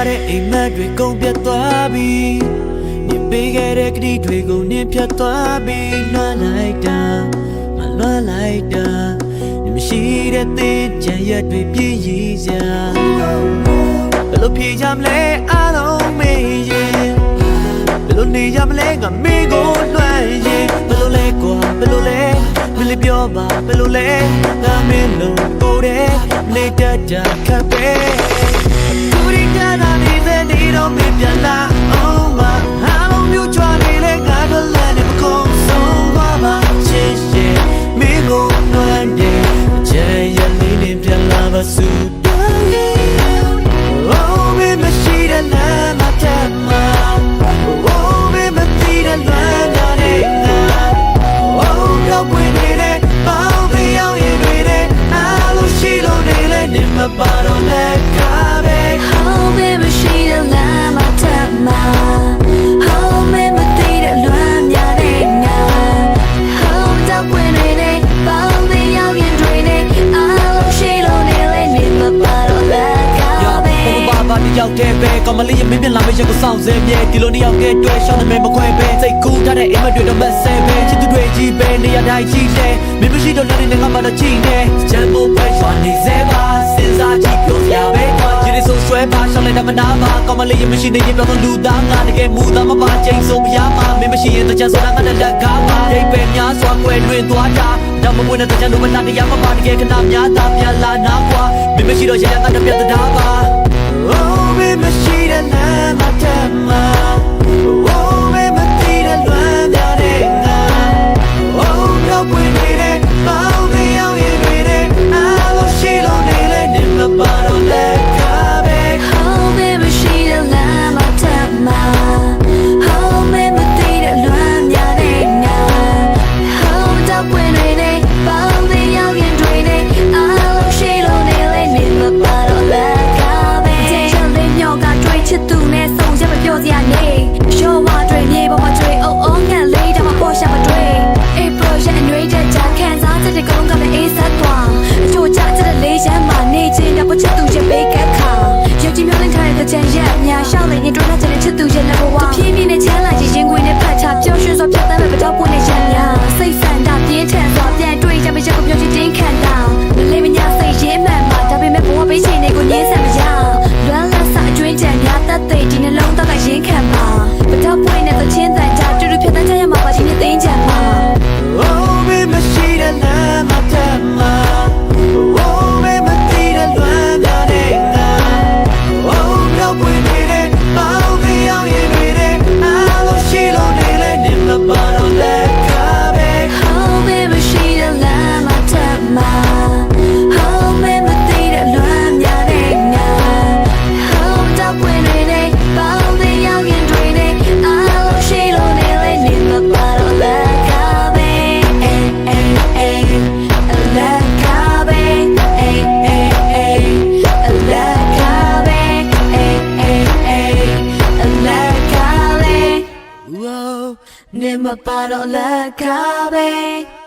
ထားတဲ့အိမ်မက်တွေကုန်ပြတ်သွားပြီနေပေးခဲ့တဲ့ကတိတွေကိုနင်းဖြတ်သွားပြီလွှမ်းလိုက်တာမလွှမ်းလိုက်တာနေမရှိတဲ့သေးချင်ရက်တွေပြည့်ရည်စရာဘယ်လိုဖြေကြမလဲအားလုံးမေးရင်ဘယ်လိုနေကြမလဲငါမင်းကိုလွှမ်းရင်ဘယ်လိုလဲကွာဘယ်လိုလဲမလေးပြောပါဘယ်လိုလဲငါမင်းလုံးကိုယ်တဲ့နေတတ်တာခပ်ပဲသူရိ မပါတော့လက်ကားပဲ Home baby she the lamb I tap my Home baby တီးတဲ့လွမ်းများတဲ့ငါ Home တော့ဝင်နေတဲ့ပေါင်းတဲ့ရောက်ရင်တွေနဲ့အားလုံးရှိလို့နေလဲနေမပါတော့လက်ကားယောပဲဘဘာဘာတယောက်တည်းပဲကောမလေးရမင်းပြန်လာမရက်ကိုစောင့်စဲမြဲဒီလိုနှစ်ယောက်တည်းတွေ့ရှောင်းနေမယ်မခွဲပဲစိတ်ကူးထားတဲ့အိမ်မတွေတော့မဆဲပဲချစ်သူတွေကြီးပဲနေရာတိုင်းကြီးတယ်မင်းမရှိတော့လည်းနေငါမှတော့ကြည့်နေချမ်းဖို့ပဲရွာနေ နာပါကောမလေးရမရှိနေရင်ပြောတော့လူသားငါတကယ်မူသားမပါချိန်ဆုံးမရမှာမင်းမရှိရင်တချမ်းဆိုတာငါလည်းလက်ကားပါဒိတ်ပဲများစွာကွယ်လွင်သွားတာတော့မမွေးတဲ့တချမ်းလိုမနာတရားမပါတကယ်ခဏများတာပြန်လာနာကွာမင်းမရှိတော့ရရငါတပြတ်တာပါ Oh, baby, she the lamb, my tamma. Oh, ကားပဲ Whoa. Never bought a like